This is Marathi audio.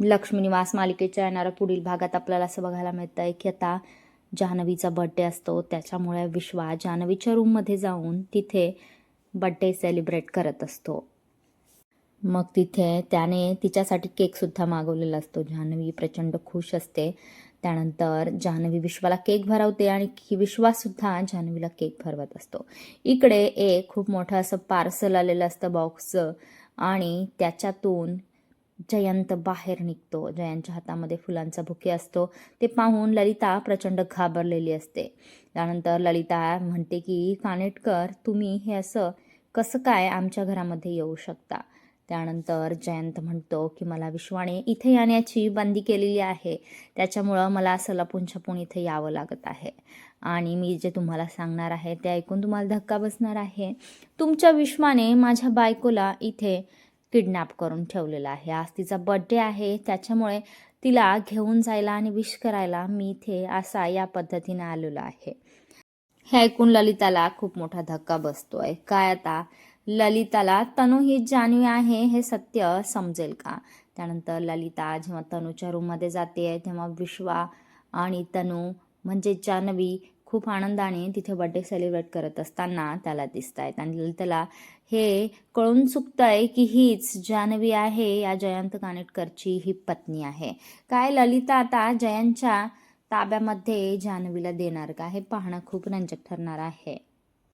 लक्ष्मीनिवास मालिकेच्या येणाऱ्या पुढील भागात आपल्याला असं बघायला मिळतं आहे की आता जान्हवीचा बड्डे असतो. त्याच्यामुळे विश्वा जान्हवीच्या रूममध्ये जाऊन तिथे बड्डे सेलिब्रेट करत असतो. मग तिथे त्याने तिच्यासाठी केकसुद्धा मागवलेला असतो. जान्हवी प्रचंड खुश असते. त्यानंतर जान्हवी विश्वाला केक भरवते आणि विश्वासुद्धा जान्हवीला केक भरवत असतो. इकडे एक खूप मोठं असं पार्सल आलेलं असतं बॉक्सचं आणि त्याच्यातून जयंत बाहेर निघतो. जयंतच्या हातामध्ये फुलांचा बुके असतो. ते पाहून ललिता प्रचंड घाबरलेली असते. त्यानंतर ललिता म्हणते की कानेटकर तुम्ही हे असं कसं काय आमच्या घरामध्ये येऊ शकता? त्यानंतर जयंत म्हणतो की मला विश्वाने इथे येण्याची बंदी केलेली आहे. त्याच्यामुळं मला असं लपून छपून इथे यावं लागत आहे. आणि मी जे तुम्हाला सांगणार आहे ते ऐकून तुम्हाला धक्का बसणार आहे. तुमच्या विश्वाने माझ्या बायकोला इथे किडनॅप करून ठेवलेला आहे. आज तिचा बड्डे आहे. त्याच्यामुळे तिला घेऊन जायला आणि विश करायला मी इथे असा या पद्धतीने आलेलो आहे. हे ऐकून ललिताला खूप मोठा धक्का बसतोय. काय आता? ललिताला तनू ही जानवी आहे हे सत्य समजेल का? त्यानंतर ललिता जेव्हा तनूच्या रूममध्ये जाते तेव्हा विश्वा आणि तनू म्हणजे जान्हवी खूप आनंदाने तिथे बड्डे सेलिब्रेट करत असताना त्याला दिसत आहेत आणि त्याला हे कळून चुकतंय की हीच जान्हवी आहे या जयंत कानेटकरची ही पत्नी आहे. काय ललिता आता जयंतच्या ताब्यामध्ये जान्हवीला देणार? का हे पाहणं खूप रंजक ठरणार आहे.